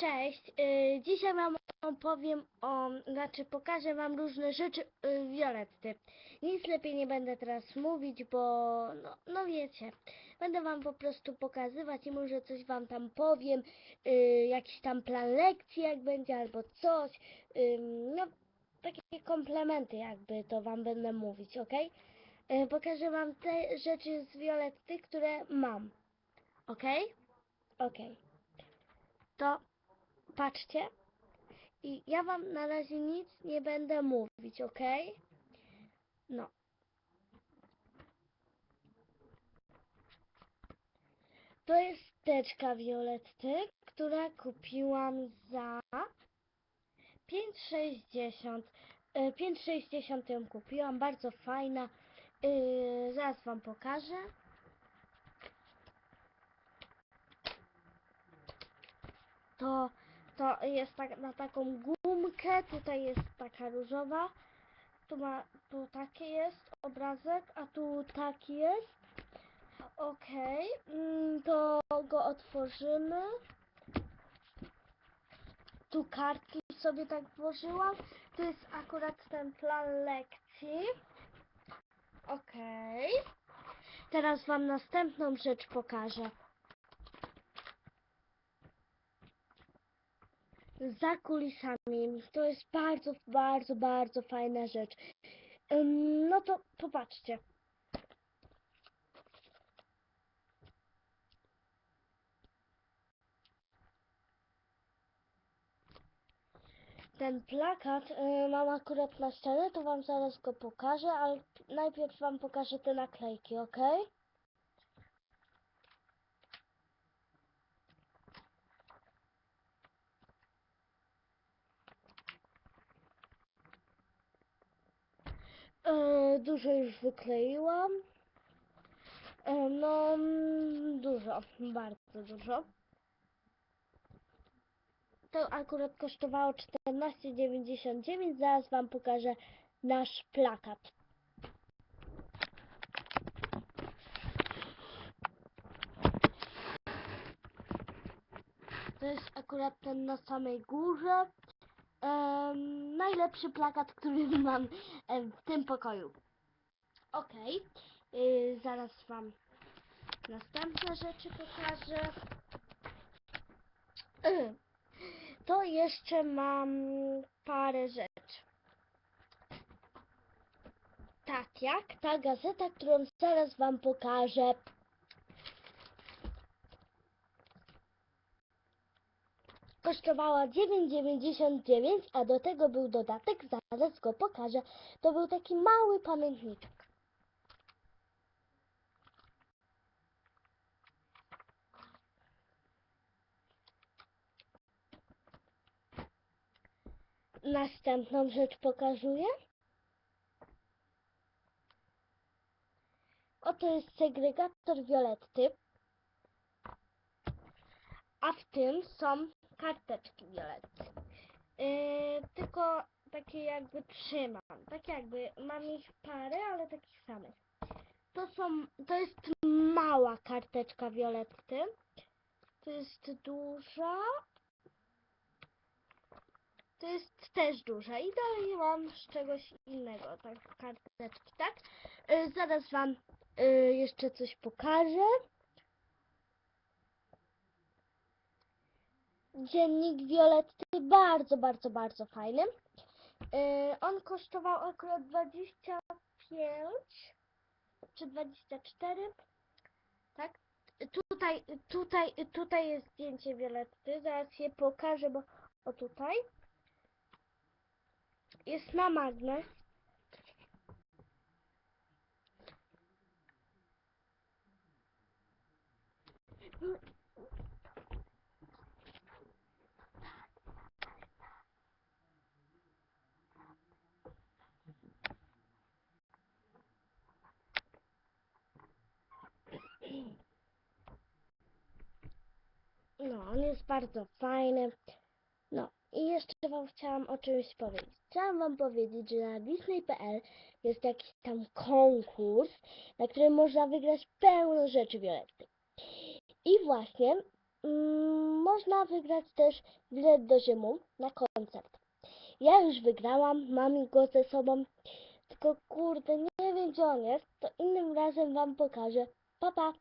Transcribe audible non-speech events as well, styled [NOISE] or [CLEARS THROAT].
Cześć, y, dzisiaj wam opowiem o, znaczy pokażę wam różne rzeczy y, Violetty. Nic lepiej nie będę teraz mówić, bo no, no wiecie, będę wam po prostu pokazywać i może coś wam tam powiem, y, jakiś tam plan lekcji jak będzie albo coś, no takie komplementy jakby to wam będę mówić, ok? Pokażę wam te rzeczy z Violetty, które mam, ok? Ok. To patrzcie. I ja wam na razie nic nie będę mówić, ok? No. To jest teczka Violetty, która kupiłam za 5,60. E, 5,60 ją kupiłam, bardzo fajna. Yy, zaraz wam pokażę. To to jest tak, na taką gumkę, tutaj jest taka różowa, tu ma, tu taki jest obrazek, a tu taki jest. Okej, mm, to go otworzymy. Tu kartki sobie tak włożyłam. To jest akurat ten plan lekcji. Okej. Teraz wam następną rzecz pokażę. Za kulisami. To jest bardzo, bardzo, bardzo fajna rzecz. No to popatrzcie. Ten plakat y, mam akurat na ścianie, to wam zaraz go pokażę, ale najpierw wam pokażę te naklejki, ok? E, dużo już wykleiłam. E, no, mm, dużo, bardzo dużo. To akurat kosztowało 14,99. Zaraz Wam pokażę nasz plakat. To jest akurat ten na samej górze. Najlepszy plakat, który [LAUGHS] mam w tym pokoju. Y, zaraz Wam następne rzeczy pokażę. [CLEARS THROAT] To jeszcze mam parę rzeczy. Tak jak ta gazeta, którą zaraz Wam pokażę. Kosztowała 9,99, a do tego był dodatek, zaraz go pokażę. To był taki mały pamiętniczek. Następną rzecz pokazuję. Oto jest segregator Violetty. A w tym są karteczki Violetty. Yy, tylko takie jakby trzymam. Tak jakby mam ich parę, ale takich samych. To są, to jest mała karteczka Violetty. To jest duża. To jest też duża. I dalej mam z czegoś innego, tak, karteczki, tak? Yy, zaraz wam yy, jeszcze coś pokażę. Dziennik Violetty bardzo, bardzo, bardzo fajny. Yy, on kosztował akurat 25 czy 24. Tak? Tutaj, tutaj, tutaj jest zdjęcie Violetty. Zaraz je pokażę, bo o tutaj. Jest na magnes. No, on jest bardzo fajny. No, i jeszcze wam chciałam o czymś powiedzieć. Chciałam wam powiedzieć, że na Disney.pl jest jakiś tam konkurs, na którym można wygrać pełno rzeczy Violetty. I właśnie mm, można wygrać też bilet do Rzymu na koncert. Ja już wygrałam, mam go ze sobą, tylko kurde, nie wiem gdzie on jest, to innym razem wam pokażę. Pa, pa!